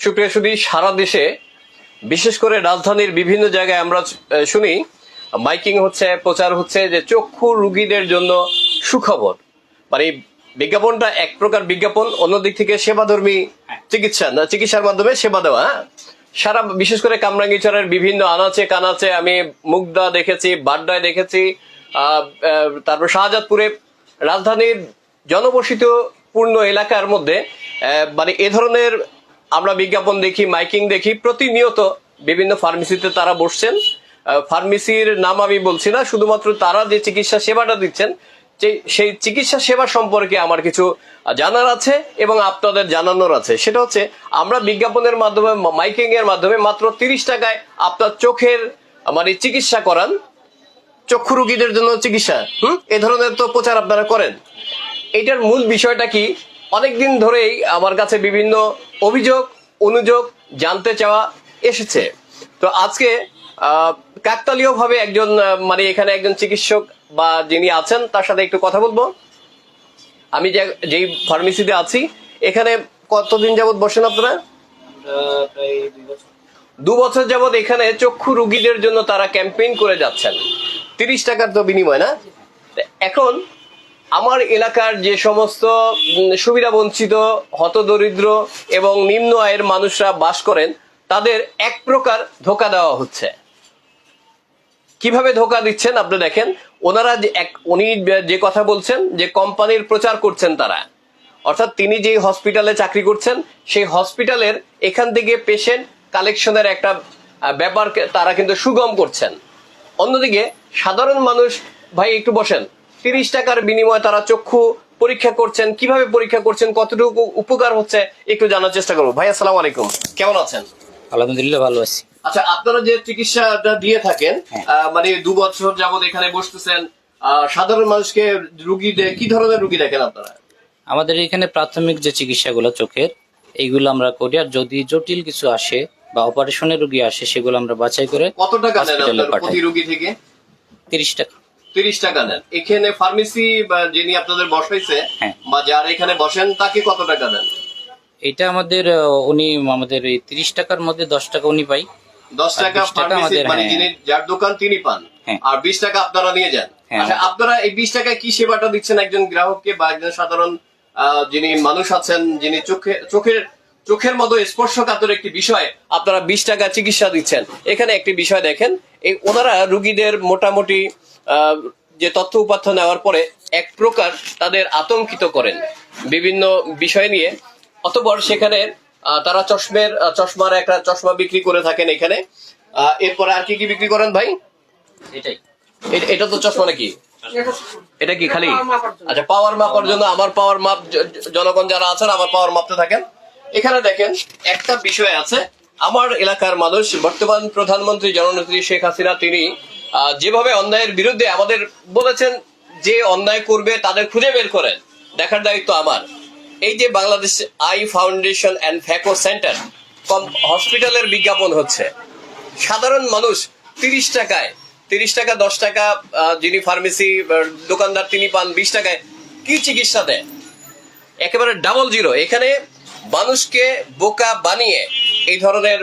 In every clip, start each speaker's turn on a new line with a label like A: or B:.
A: সুপ্রিয় সুদী সারা দেশে বিশেষ করে রাজধানীর বিভিন্ন জায়গায় আমরা শুনি মাইকিং হচ্ছে প্রচার হচ্ছে যে চক্ষু রুগীদের জন্য সুখবর মানে বিজ্ঞাপনটা এক প্রকার বিজ্ঞাপন অন্যদিক থেকে সেবাধর্মী চিকিৎসা না, চিকিৎসার মাধ্যমে সেবা দেওয়া হ্যাঁ? সারা বিশেষ করে কামরাঙ্গিচরের বিভিন্ন আনাচে কানাচে আমি মুগদা দেখেছি বাড্ডায় দেখেছি তারপর শাহজাদপুরে রাজধানীর জনবসিত পূর্ণ এলাকার মধ্যে মানে এ ধরনের আমরা বিজ্ঞাপন দেখি, মাইকিং দেখি, প্রতিনিয়ত বিভিন্ন ফার্মেসিতে তারা বসছেন। ফার্মেসির নাম আমি বলছি না, শুধুমাত্র তারা যে চিকিৎসা সেবাটা দিচ্ছেন, সেই চিকিৎসা সেবা সম্পর্কে আমার কিছু জানার আছে এবং আপনাদের জানানোর আছে। সেটা হচ্ছে, আমরা বিজ্ঞাপনের মাধ্যমে মাইকিং এর মাধ্যমে মাত্র তিরিশ টাকায় আপনার চোখের মানে চিকিৎসা করান। চক্ষু রোগীদের জন্য চিকিৎসা, হুম? এ ধরনের তো প্রচার আপনারা করেন। এটার মূল বিষয়টা কি? অনেকদিন ধরেই আমার কাছে বিভিন্ন অভিযোগ, অনুযোগ, জানতে চাওয়া এসেছে। তো আজকে কাকতালীয় ভাবে একজন মানে এখানে একজন চিকিৎসক বা যিনি আছেন, তার সাথে একটু কথা বলব। আমি যে, যেই ফার্মেসিতে আছি, এখানে কতদিন যাবত বসেন আপনারা? দু বছর যাবত এখানে চক্ষু রোগীদের জন্য তারা ক্যাম্পেইন করে যাচ্ছেন। তিরিশ টাকার তো বিনিময় না? এখন আমার এলাকার যে সমস্ত সুবিধা বঞ্চিত, হতদরিদ্র এবং নিম্ন আয়ের মানুষরা বাস করেন, তাদের এক প্রকার ধোকা দেওয়া হচ্ছে। কীভাবে ধোকা দিচ্ছেন আপনি দেখেন, ওনারা যে এক, উনি যে কথা বলছেন, যে কোম্পানির প্রচার করছেন তারা। অর্থাৎ তিনি যে হসপিটালে চাকরি করছেন, সেই হসপিটালের এখান থেকে পেশেন্ট কালেকশনের একটা ব্যাপার তারা কিন্তু সুগম করছেন। অন্যদিকে সাধারণ মানুষ, ভাই একটু বসেন। তিরিশ টাকার বিনিময়ে তারা চক্ষু পরীক্ষা করছেন কীভাবে পরীক্ষা করছেন কতটুকু উপকার হচ্ছে একটু জানার চেষ্টা করব। ভাই আসসালামু আলাইকুম। কেমন আছেন?
B: আলহামদুলিল্লাহ ভালো আছি।
A: আচ্ছা আপনারা যে চিকিৎসাটা দিয়ে থাকেন
B: হ্যাঁ।
A: মানে দু বছর যাবত এখানে বসতেছেন সাধারণ মানুষকে রুগী কি ধরনের রুগী দেখেন আপনারা?
B: আমাদের এখানে প্রাথমিক যে চিকিৎসাগুলো চোখের এইগুলো আমরা করি আর যদি জটিল কিছু আসে বা অপারেশনের রুগী আসে সেগুলো আমরা বাছাই করে
A: কত টাকা। প্রতি রুগী থেকে?
B: তিরিশ টাকা।
A: তিরিশ টাকা নেন এখানে ফার্মেসি বা যিনি আপনাদের বসাইছে
B: হ্যাঁ।
A: বা যারা এখানে বসেন তাকে কত টাকা দেন
B: এটা আমাদের উনি আমাদের এই তিরিশ টাকার মধ্যে দশ টাকা উনি পাই
A: দশ টাকা ফার্মেসি মানে
B: হ্যাঁ।
A: যিনি যার দোকান তিনি পান
B: হ্যাঁ।
A: আর বিশ টাকা আপনারা নিয়ে যান। আচ্ছা আপনারা এই বিশ টাকায় কি সেবাটা দিচ্ছেন একজন গ্রাহককে বা একজন সাধারণ যিনি মানুষ আছেন যিনি চোখে চোখের চোখের মতো স্পর্শকাতর একটি বিষয় আপনারা বিশ টাকা চিকিৎসা দিচ্ছেন এখানে একটি বিষয় দেখেন এই ওনারা রুগীদের মোটামুটি যে তথ্য উপাত্য নেওয়ার পরে এক প্রকার তাদের আতঙ্কিত করেন। বিভিন্ন বিষয় নিয়ে। অতপর সেখানে তারা চশমের চশমার একটা চশমা বিক্রি করে থাকেন এখানে। এরপরে আর কি কি বিক্রি করেন ভাই?
B: এটাই।
A: এটা তো চশমা নাকি? এটা কি খালি? আচ্ছা পাওয়ার মাপার জন্য আমার পাওয়ার মাপ জনগণ যারা আছেন আমার পাওয়ার মাপতে থাকেন। এখানে দেখেন একটা বিষয় আছে। আমার এলাকার মানুষ বর্তমান প্রধানমন্ত্রী জননেত্রী শেখ হাসিনা তিনি যেভাবে অন্যায়ের বিরুদ্ধে আমাদের বলেছেন যে অন্যায় করবে তাদের খুঁজে বের করেন, দেখার দায়িত্ব আমার। এই যে Bangladesh eye foundation and phaco centre হসপিটালের বিজ্ঞাপন হচ্ছে। সাধারণ মানুষ তিরিশ টাকায়, তিরিশ টাকা, দশ টাকা যিনি ফার্মেসি দোকানদার তিনি পান বিশ টাকায়, কি চিকিৎসা দেয়? একেবারে ডাবল জিরো। এখানে মানুষকে বোকা বানিয়ে এই ধরনের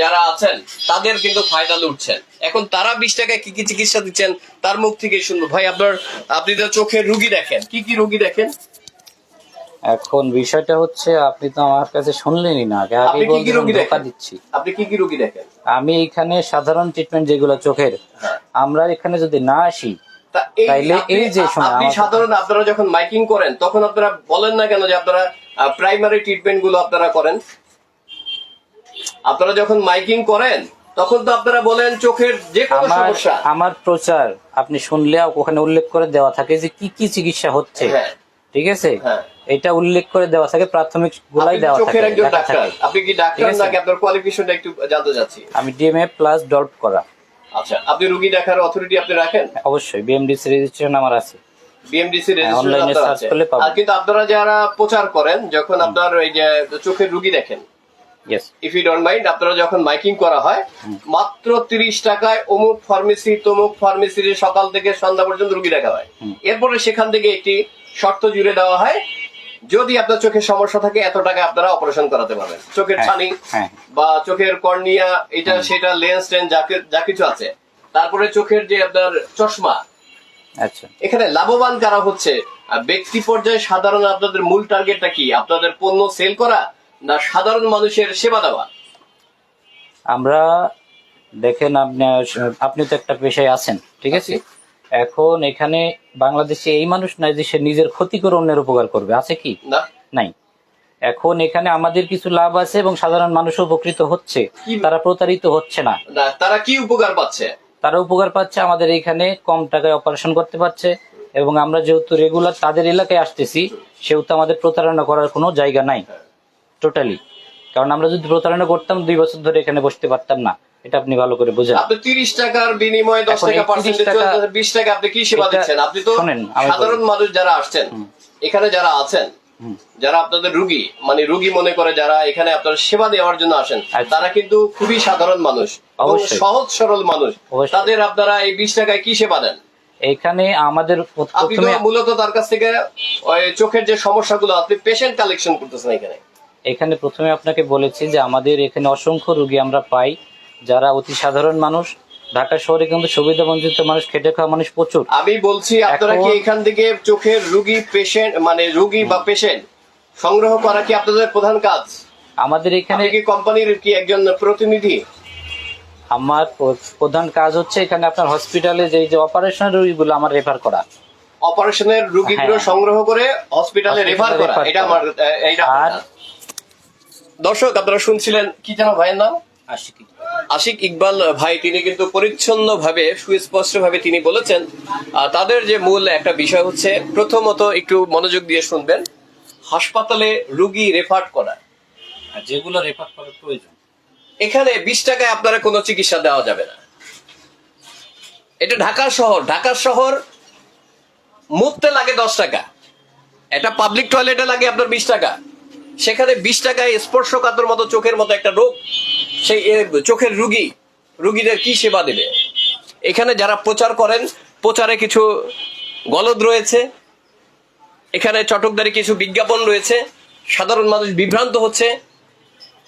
A: যারা আছেন তাদের কিন্তু ফায়দা লুটছেন। এখন তারা বিশ টাকায় কি কি চিকিৎসা দিচ্ছেন তার মুখ থেকে শুনব। ভাই আপনার আপনি তো চোখের রুগী দেখেন। কি কি রুগী দেখেন?
B: এখন বিষয়টা হচ্ছে আপনি তো আমার কাছে শুনলেনই না। আগে
A: আপনি
B: আগে
A: কি কি রোগী
B: ধোকা দিচ্ছি।
A: আপনি কি কি রুগী দেখেন?
B: আমি এখানে সাধারণ ট্রিটমেন্ট যেগুলো চোখের আমরা এখানে যদি না আসি তাইলে এই যে
A: আপনি সাধারণ আপনারা যখন মাইকিং করেন তখন আপনারা বলেন না কেন যে আপনারা প্রাইমারি ট্রিটমেন্টগুলো আপনারা করেন? আপনারা যখন মাইকিং করেন তখন তো আপনারা বলেন চোখের যে কোনো
B: আমার
A: সমস্যা।
B: আমার প্রচার আপনি শুনলে ওখানে উল্লেখ করে দেওয়া থাকে যে কি কি চিকিৎসা হচ্ছে।
A: হ্যাঁ।
B: ঠিক আছে?
A: হ্যাঁ।
B: এটা উল্লেখ করে দেওয়া থাকে প্রাথমিক
A: আপনি
B: গুলাই দেওয়া থাকে
A: চোখের একজন ডাক্তার? আপনি কি ডাক্তার নাকি আপনার কোয়ালিফিকেশনটা একটু জানতে চাচ্ছি?
B: আমি ডিএমএ প্লাস ডল্প করা।
A: আচ্ছা আপনি রুগী দেখার অথরিটি আপনি রাখেন?
B: অবশ্যই। বিএমডিসি রেজিস্ট্রেশন আমার আছে।
A: বিএমডিসি
B: হ্যাঁ, এ search
A: আর কিন্তু আপনারা যারা প্রচার করেন যখন আপনার এই যে চোখের রুগী দেখেন ইফ ইউ ডোন্ট মাইন্ড আপনারা যখন মাইকিং করা হয় মাত্র তিরিশ টাকায় অমুক ফার্মেসি তমুক ফার্মেসির সকাল থেকে সন্ধ্যা পর্যন্ত রুগী দেখা হয়। এরপরে সেখান থেকে একটি শর্ত জুড়ে দেওয়া হয় যদি আপনার চোখের সমস্যা থাকে এত টাকা আপনারা অপারেশন করাতে পারবেন। চোখের
B: হ্যাঁ,
A: ছানি
B: হ্যাঁ।
A: বা চোখের কর্নিয়া এটা সেটা লেন্স টেন্স যা কিছু আছে। তারপরে চোখের যে আপনার চশমা
B: আচ্ছা।
A: এখানে লাভবান কারা হচ্ছে? ব্যক্তি পর্যায়ে সাধারণ আপনাদের মূল টার্গেটটা কি? আপনাদের পণ্য সেল করা না সাধারণ মানুষের সেবা দেওয়া।
B: আমরা দেখেন আপনি আপনি তো একটা পেশায় আছেন ঠিক আছে? এখন এখানে বাংলাদেশে এই মানুষ নাই যে সে নিজের ক্ষতি করে অন্যের উপকার করবে আছে কি?
A: না।
B: নাই। এখন এখানে আমাদের কিছু লাভ আছে এবং সাধারণ মানুষ উপকৃত হচ্ছে তারা প্রতারিত হচ্ছে না।
A: তারা কি উপকার পাচ্ছে?
B: তারা উপকার পাচ্ছে আমাদের এখানে কম টাকায় অপারেশন করতে পারছে এবং আমরা যেহেতু রেগুলার তাদের এলাকায় আসতেছি সেহেতু আমাদের প্রতারণা করার কোনো জায়গা নাই। টোটালি কারণ আমরা যদি প্রতারণা করতাম দুই বছর ধরে এখানে বসতে পারতাম না। এটা আপনি ভালো করে বোঝেন।
A: আপনি তিরিশ টাকার বিনিময়ে দশ
B: এখন
A: টাকা
B: এই 30
A: পার্সেন্টেজ
B: টাকা-
A: বিশ টাকা আপনি কি সেবা দিচ্ছেন? আপনি তো। সাধারণ মানুষ যারা আসছেন এখানে যারা আছেন যারা আপনাদের রুগী মানে রুগী মনে করে যারা এখানে আপনার সেবা দেওয়ার জন্য আসেন
B: আচ্ছা।
A: তারা কিন্তু খুবই সাধারণ মানুষ সহজ সরল মানুষ। তাদের আপনারা এই বিশ টাকায় কি সেবা দেন?
B: এখানে আমাদের
A: মূলত তার কাছ থেকে চোখের যে সমস্যাগুলো আপনি পেশেন্ট কালেকশন করতেছেন এখানে।
B: এখানে প্রথমে আপনাকে বলেছি যে আমাদের এখানে অসংখ্য রুগী আমরা পাই যারা অতি সাধারণ মানুষ। ঢাকা শহরে কিন্তু সুবিধা বঞ্চিত মানুষ খেটে খাওয়া মানুষ প্রচুর।
A: আমি বলছি আপনারা কি
B: এখান
A: থেকে চোখের রুগী পেশেন্ট মানে রুগী বা পেশেন্ট সংগ্রহ করা কি আপনাদের প্রধান কাজ?
B: আমাদের এখানে
A: কি কোম্পানির কি একজন প্রতিনিধি?
B: আমার প্রধান কাজ হচ্ছে এখানে আপনার হসপিটালে যে যে অপারেশন রোগীগুলো আমার রেফার করা।
A: অপারেশনের রুগীগুলো
B: হ্যাঁ।
A: সংগ্রহ করে হসপিটালে রেফার করা। এটা আমার
B: আর।
A: দর্শক আপনারা শুনছিলেন কি যেন ভাইয়ের নাম?
B: আশিক
A: আশিক ইকবাল ভাই তিনি কিন্তু পরিচ্ছন্ন ভাবে সুস্পষ্ট ভাবে তিনি বলেছেন তাদের যে মূল একটা বিষয় হচ্ছে প্রথমত একটু মনোযোগ দিয়ে শুনবেন হাসপাতালে রুগী রেফার করা।
B: আর যেগুলো রেফার করার প্রয়োজন।
A: এখানে বিশ টাকায় আপনারা কোনো চিকিৎসা দেওয়া যাবে না। এটা ঢাকা শহর। ঢাকা শহর মুখতে লাগে দশ টাকা। একটা পাবলিক টয়লেটে লাগে আপনার বিশ টাকা। সেখানে বিশ টাকায় স্পর্শকাতর মতো চোখের মতো একটা রোগ, সেই চোখের রুগী, রুগীদের কি সেবা দেবে? এখানে যারা প্রচার করেন, প্রচারে কিছু গলদ রয়েছে, এখানে চটকদারি কিছু বিজ্ঞাপন রয়েছে, সাধারণ মানুষ বিভ্রান্ত হচ্ছে।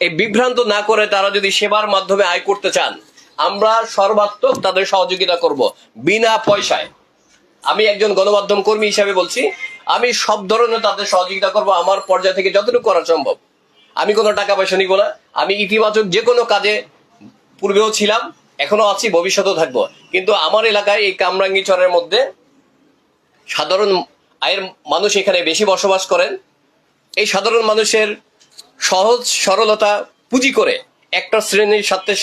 A: এই বিভ্রান্ত না করে তারা যদি সেবার মাধ্যমে আয় করতে চান, আমরা সর্বাত্মক তাদের সহযোগিতা করব, বিনা পয়সায়। আমি একজন গণমাধ্যম কর্মী হিসাবে বলছি, আমি সব ধরনের তাদের সহযোগিতা করব, আমার পর্যায় থেকে যতটুকু করা সম্ভব। আমি কোনো টাকা পয়সা নিব না। আমি ইতিবাচক যে কোনো কাজে পূর্বেও ছিলাম, এখনও আছি, ভবিষ্যতেও থাকব। কিন্তু আমার এলাকায় এই কামরাঙ্গি চরের মধ্যে সাধারণ আয়ের মানুষ এখানে বেশি বসবাস করেন। এই সাধারণ মানুষের সহজ সরলতা পুঁজি করে একটা শ্রেণির স্বার্থের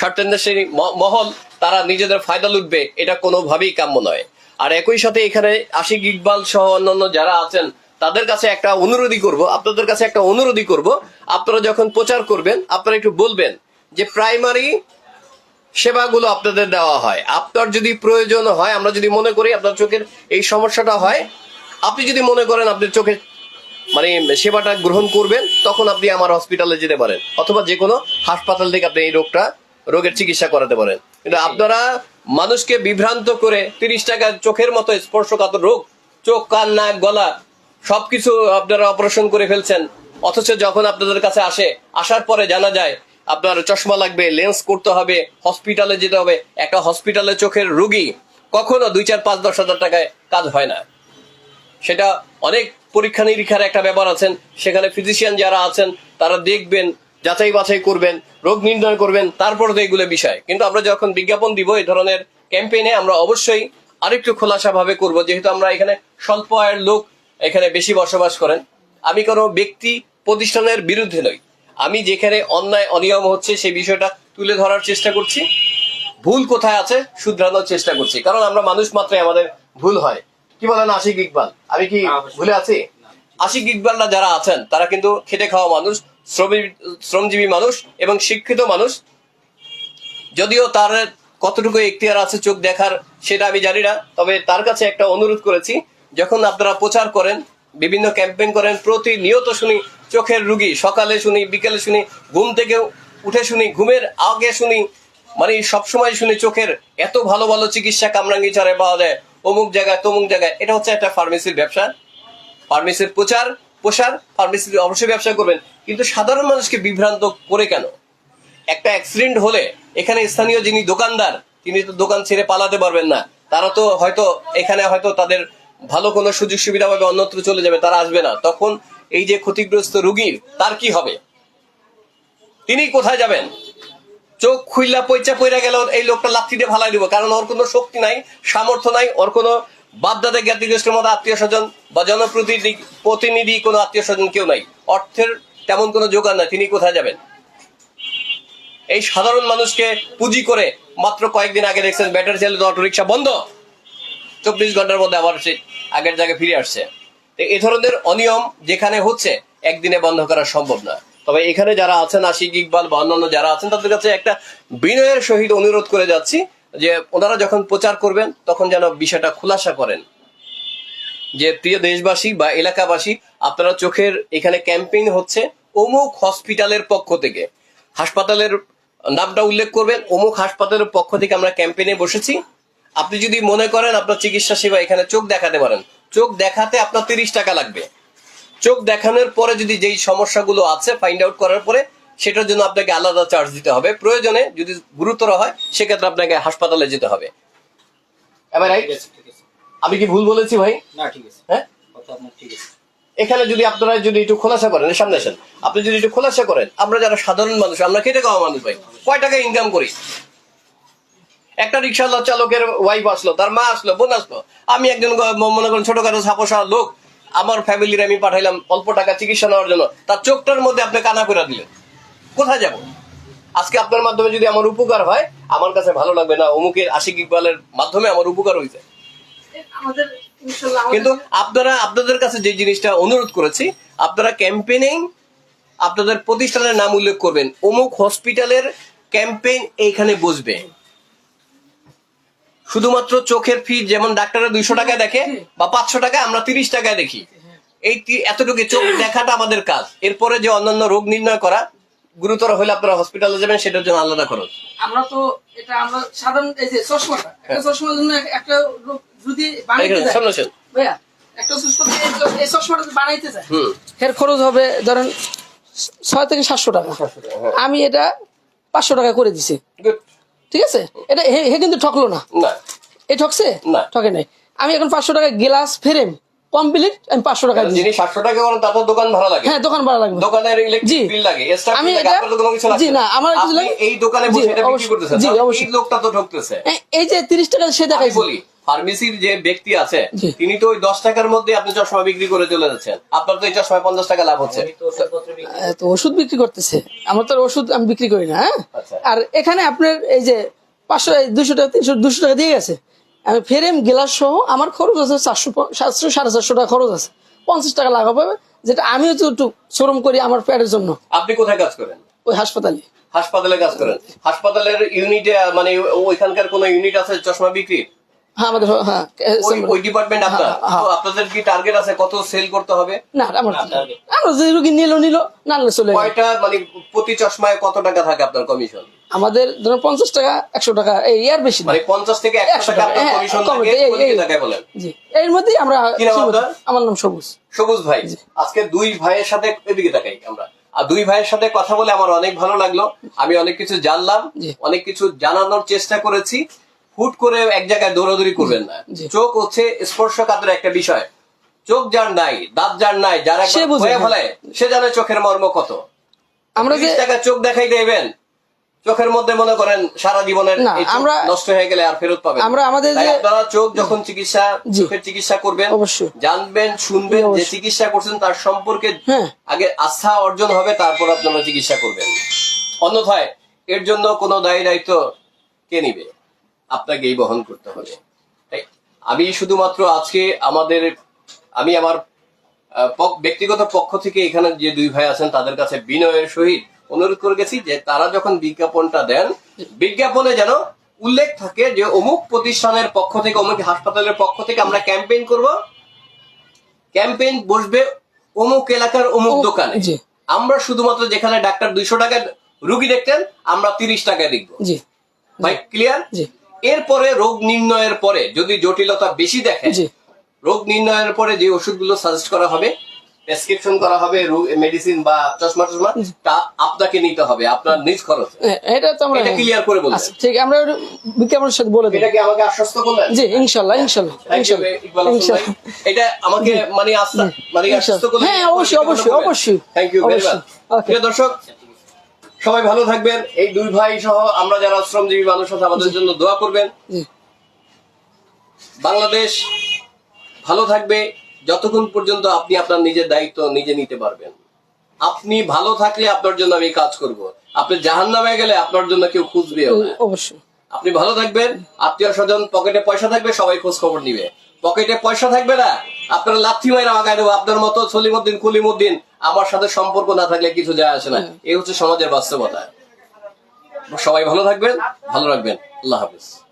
A: স্বার্থান্বেষী শ্রেণি মহল, তারা নিজেদের ফায়দা লুটবে, এটা কোনোভাবেই কাম্য নয়। আর একই সাথে এখানে আশিক ইকবাল সহ অন্যান্য যারা আছেন, তাদের কাছে একটা অনুরোধই করব, আপনাদের কাছে একটা অনুরোধই করব। আপনারা যখন প্রচার করবেন, আপনারা একটু বলবেন যে প্রাইমারি সেবাগুলো আপনাদের দেওয়া হয়। আপনার যদি প্রয়োজন হয়, আমরা যদি মনে করি আপনার চোখের এই সমস্যাটা হয়, আপনি যদি মনে করেন আপনার চোখের মানে সেবাটা গ্রহণ করবেন, তখন আপনি আমার হসপিটালে যেতে পারেন, অথবা যে কোনো হাসপাতাল থেকে আপনি এই রোগটা, রোগের চিকিৎসা করাতে পারেন। কিন্তু আপনারা মানুষকে বিভ্রান্ত করে তিরিশ টাকা চোখের মতো স্পর্শকাতর রোগ, চোখ, কান, নাক, গলা, সবকিছু আপনারা অপারেশন করে ফেলছেন। অথচ যখন আপনাদের কাছে আসে, আসার পরে জানা যায়, আপনার চশমা লাগবে, লেন্স করতে হবে, হসপিটালে যেতে হবে। একটা হসপিটালে চোখের রুগী কখনো দুই, চার, পাঁচ, দশ হাজার টাকায় কাজ হয় না। সেটা অনেক পরীক্ষা নিরীক্ষার একটা ব্যাপার আছেন। সেখানে ফিজিশিয়ান যারা আছেন, তারা দেখবেন যাচাই বাছাই করবেন রোগ নির্ণয় করবেন তারপর তো এগুলো বিষয়। কিন্তু আমরা যখন বিজ্ঞাপন দিব এই ধরনের ক্যাম্পেইনে আমরা অবশ্যই আরেকটু খোলাসা ভাবে করব। যেহেতু আমরা এখানে স্বল্প আয়ের লোক এখানে বেশি বসবাস করেন আমি কোনো ব্যক্তি প্রতিষ্ঠানের বিরুদ্ধে নই। আমি যেখানে অন্যায় অনিয়ম হচ্ছে সেই বিষয়টা তুলে ধরার চেষ্টা করছি। ভুল কোথায় আছে শুধরানোর চেষ্টা করছি। কারণ আমরা মানুষ মাত্রই আমাদের ভুল হয়। কি বলেন আশিক ইকবাল? আমি কি ভুলে আছি? আশিক ইকবালরা যারা আছেন তারা কিন্তু খেটে খাওয়া মানুষ। শ্রমজীবী মানুষ এবং শিক্ষিত মানুষ। যদিও তার কতটুকু এখতিয়ার আছে চোখ দেখার, সেটা আমি জানি না। তবে তার কাছে একটা অনুরোধ করেছি, যখন আপনারা প্রচার করেন, বিভিন্ন ক্যাম্পেইন করেন, প্রতিনিয়ত শুনি, চোখের রুগী, সকালে শুনি, বিকেলে শুনি, ঘুম থেকে উঠে শুনি, ঘুমের আগে শুনি মানে সবসময় শুনি চোখের এত ভালো ভালো চিকিৎসা কামরাঙ্গি চারে পাওয়া যায়, অমুক জায়গায় তমুক জায়গায়, এটা হচ্ছে একটা ফার্মেসির ব্যবসা। ফার্মেসির প্রচার পোষার ফার্মেসি অবশ্যই ব্যবসা করবেন। কিন্তু সাধারণ মানুষকে বিভ্রান্ত করে কেন? একটা অ্যাক্সিডেন্ট হলে এখানে স্থানীয় যিনি দোকানদার, তিনি তো দোকান ছেড়ে পালাতে পারবেন না। তারা তো হয়তো এখানে হয়তো তাদের ভালো কোনো সুযোগ সুবিধা পাবে, অন্যত্র চলে যাবে, তারা আসবে না। তখন এই যে ক্ষতিগ্রস্ত রুগীর, তার কি হবে? তিনি কোথায় যাবেন? চোখ খুইলা পয়চা পইরা গেল এই লোকটা লাথি দিয়ে ভালাই দিব, কারণ ওর কোনো শক্তি নাই, সামর্থ্য নাই, ওর কোনো বাপদাদা জ্ঞাতি গোষ্ঠীর মতো আত্মীয় স্বজন বা জনপ্রতিনিধি প্রতিনিধি কোনো আত্মীয় স্বজন কেউ নাই। অর্থের তেমন কোনো জোগাড় নাই, তিনি কোথায় যাবেন? এই সাধারণ মানুষকে পুঁজি করে মাত্র কয়েকদিন আগে দেখছেন ব্যাটারি চালিত অটো রিক্সা বন্ধ। চব্বিশ ঘণ্টার মধ্যে আবার সে আগের জায়গায় ফিরে আসছে। এ ধরনের অনিয়ম যেখানে হচ্ছে, একদিনে বন্ধ করা সম্ভব নয়। তবে এখানে যারা আছেন আশিক ইকবাল বা অন্যান্য যারা আছেন, তাদের কাছে একটা বিনয়ের সহিত অনুরোধ করে যাচ্ছি যে ওনারা যখন প্রচার করবেন, তখন যেন বিষয়টা খুলাসা করেন। যে প্রিয় দেশবাসী বা এলাকাবাসী, আপনারা চোখের এখানে ক্যাম্পেইন হচ্ছে অমুক হসপিটালের পক্ষ থেকে। হাসপাতালের নামটা উল্লেখ করবেন, অমুক হাসপাতালের পক্ষ থেকে আমরা ক্যাম্পেইনে বসেছি। আপনি যদি মনে করেন আপনার চিকিৎসা সেবা এখানে চোখ দেখাতে পারেন। চোখ দেখাতে আপনার তিরিশ টাকা লাগবে। চোখ দেখানোর পরে যদি যেই সমস্যাগুলো আছে ফাইন্ড আউট করার পরে সেটার জন্য আপনাকে আলাদা চার্জ দিতে হবে। প্রয়োজনে যদি গুরুতর হয় সেক্ষেত্রে আপনাকে হাসপাতালে যেতে হবে। আমি কি ভুল বলেছি ভাই?
B: না ঠিক আছে।
A: হ্যাঁ?
B: ঠিক আছে।
A: এখানে যদি আপনারা যদি একটু খোলাসা করেন সামনে আসেন। আপনি যদি একটু খোলাসা করেন আমরা যারা সাধারণ মানুষ আমরা খেটে খাওয়া মানুষ ভাই কয় টাকা ইনকাম করি? একটা রিক্সা চালকের ওয়াইফ আসলো তার মা আসলো বোন আসলো। আমি একজন মনে করেন ছোটখাটো ছাপোসা লোক আমার ফ্যামিলির আমি পাঠাইলাম অল্প টাকা চিকিৎসা নেওয়ার জন্য। তার চোখটার মধ্যে আপনি কানা করে দিলেন। কোথায় যাব? আজকে আপনার মাধ্যমে যদি আমার উপকার হয় আমার কাছে ভালো লাগবে না। অমুকের আশিক ইকবালের মাধ্যমে আমার উপকার হয়েছে কিন্তু আপনারা আপনাদের কাছে যে জিনিসটা অনুরোধ করেছি আপনারা ক্যাম্পেইনিং আপনাদের প্রতিষ্ঠানের নাম উল্লেখ করবেন। অমুক হসপিটালের ক্যাম্পেইন এইখানে বসবে। শুধুমাত্র চোখের ফি যেমন ডাক্তাররা দুইশো টাকায় দেখে বা পাঁচশো টাকায় আমরা তিরিশ টাকায় দেখি। এই এতটুকু চোখ দেখাটা আমাদের কাজ। এরপরে যে অন্যান্য রোগ নির্ণয় করা গুরুতর হলে আপনারা হসপিটালে যাবেন সেটার জন্য আলাদা খরচ।
C: আমরা তো এটা আমরা সাধারণ এই যে চশমাটা একটা চশমার জন্য একটা যদি বানাইতে
A: এখানে
C: যায়
A: সামনে আসেন।
C: ভাইয়া একটা এই চশমাটা বানাইতে যায় এর খরচ হবে ধরেন ছয় থেকে সাতশো টাকা। আমি এটা পাঁচশো টাকা করে দিছি। ঠিক আছে? এটা হে কিন্তু ঠকলো না।
A: না।
C: এ ঠকছে? ঠকে নাই। আমি এখন পাঁচশো টাকা গ্লাস ফ্রেম কমপ্লিট আমি পাঁচশো টাকা দিই
A: যিনি সাতশো টাকা করেন তার তো দোকান ভাড়া লাগে?
C: হ্যাঁ দোকান ভাড়া লাগবে।
A: দোকানের ইলেকট্রিক বিল লাগে।
C: আমি জি, না, আমার কিছু লাগে-
A: এই দোকানে বসে এটা বিক্রি করতেছেন।
C: জি, অবশ্যই।
A: লোকটা তো ঠকতেছে
C: এ- এই যে তিরিশ টাকা সে
A: আমি
C: দেখাইছে।
A: বলি ফার্মেসির যে ব্যক্তি আছে তিনি তো ওই দশ টাকার মধ্যে আপনি চশমা বিক্রি করে চলে যাচ্ছেন। আপনার তো এই চশমায় পঞ্চাশ টাকা লাভ হচ্ছে।
B: তো
C: ওষুধ বিক্রি করতেছে। আমার তো ওষুধ আমি বিক্রি করি না হ্যাঁ?
A: আচ্ছা।
C: আর এখানে আপনার এই যে পাঁচশো দুশো টাকা তিনশো দুশো টাকা দিয়ে গেছে। আমি ফ্রেম গ্লাস সহ আমার খরচ আছে চারশো সাতশো সাড়ে চারশো টাকা খরচ আছে। পঞ্চাশ টাকা লাভ হবে যেটা আমিও তো একটু শ্রম করি আমার পেটের জন্য।
A: আপনি কোথায় কাজ করেন?
C: ওই হাসপাতালে।
A: হাসপাতালে কাজ করেন? হাসপাতালের ইউনিটে মানে ওইখানকার কোন ইউনিট আছে চশমা বিক্রি?
C: হ্যাঁ আমাদের হ্যাঁ
A: ওই ওই ডিপার্টমেন্ট আপনার?
C: হ্যাঁ, হ্যাঁ।
A: আপনাদের কি টার্গেট আছে কত সেল করতে হবে?
C: না আমার আমরা যে রুগী নিল নিল না চলে
A: কয়টা মানে প্রতি চশমায় কত টাকা থাকে আপনার কমিশন
C: আমাদের ধরুন পঞ্চাশ টাকা একশো টাকা এই আর বেশি
A: মানে পঞ্চাশ থেকে একশো টাকা
C: হ্যাঁ, জি এর মধ্যেই আমরা? আমার নাম সবুজ।
A: সবুজ ভাই আজকে দুই ভাইয়ের সাথে এদিকে তাকাই আমরা। আর দুই ভাইয়ের সাথে কথা বলে আমার অনেক ভালো লাগল। আমি অনেক কিছু জানলাম। অনেক কিছু জানানোর চেষ্টা করেছি। হুট করে এক জায়গায় দৌড়াদৌড়ি করবেন না। চোখ হচ্ছে স্পর্শ স্পর্শকাতর একটা বিষয়। চোখ যার নাই দাঁত যার নাই যারা
C: সে
A: জানে চোখের মর্ম কত।
C: আমরা
A: টাকা চোখ দেখাই দেবেন। চোখের মধ্যে মনে করেন সারা জীবনের
C: আমরা-
A: নষ্ট হয়ে গেলে আর ফেরত পাবেন
C: আমরা আমাদের যে-
A: আপনারা চোখ যখন চিকিৎসা চোখের চিকিৎসা করবেন জানবেন শুনবেন যে চিকিৎসা করছেন তার সম্পর্কে
C: হ্যাঁ।
A: আগে আস্থা অর্জন হবে তারপর আপনারা চিকিৎসা করবেন। অন্যথায় এর জন্য কোনো দায়ী দায়িত্ব কে নিবে? আপনাকেই বহন করতে হবে। তাই আমি শুধুমাত্র আজকে আমাদের আমি আমার ব্যক্তিগত পক্ষ থেকে এখানে যে দুই ভাই আছেন তাদের কাছে বিনয়ের সহিত অনুরোধ করে গেছি যে তারা যখন বিজ্ঞাপনটা দেন বিজ্ঞাপনে যেন উল্লেখ থাকে যে অমুক প্রতিষ্ঠানের পক্ষ থেকে অমুক হাসপাতালের পক্ষ থেকে আমরা ক্যাম্পেইন করব। ক্যাম্পেইন বসবে অমুক এলাকার অমুক দোকানে। আমরা শুধুমাত্র যেখানে ডাক্তার দুইশো টাকায় রুগী দেখতেন আমরা তিরিশ টাকায় দেখব। ভাই ক্লিয়ার এরপরে রোগ নির্ণয়ের পরে যদি জটিলতা বেশি দেখে রোগ নির্ণয়ের পরে যে ওষুধগুলো সাজেস্ট করা হবে প্রেসক্রিপশন করা হবে মেডিসিন বা চশমা টশমা তা আপনাকে নিতে হবে আপনার নিজ খরচ।
C: হ্যাঁ, এটা তো আমরা
A: ক্লিয়ার করে বলবেন
C: আচ্ছা ঠিক আমরা বিজ্ঞাপনের সাথে বলে
A: এটা কি আমাকে আশ্বস্ত করলেন?
C: জি। ইনশাল্লাহ
A: এটা আমাকে মানে আস্থা মানে আশ্বস্ত করলেন
C: হ্যাঁ, অবশ্যই, অবশ্যই, অবশ্যই।
A: থ্যাংক ইউ ভেরি মাচ প্রিয় দর্শক সবাই ভালো থাকবেন। এই দুই ভাই সহ আমরা যারা শ্রমজীবী মানুষ আছে আমাদের জন্য দোয়া করবেন। বাংলাদেশ ভালো থাকবে। যতক্ষণ পর্যন্ত আপনি আপনার নিজের দায়িত্ব নিজে নিতে পারবেন। আপনি ভালো থাকলে আপনার জন্য আমি কাজ করব। আপনি জাহান নামে গেলে আপনার জন্য কেউ খুঁজবেও না।
C: অবশ্যই।
A: আপনি ভালো থাকবেন আত্মীয় স্বজন পকেটে পয়সা থাকবে সবাই খোঁজ খবর নিবে। পকেটে পয়সা থাকবে না আপনার লাথি মাইরা আগায় দেবো আপনার মতো সলিমুদ্দিন কুলিমুদ্দিন আমার সাথে সম্পর্ক না থাকলে কিছু যায় আসে না। এই হচ্ছে সমাজের বাস্তবতা। সবাই ভালো থাকবেন ভালো রাখবেন। আল্লাহ হাফিজ।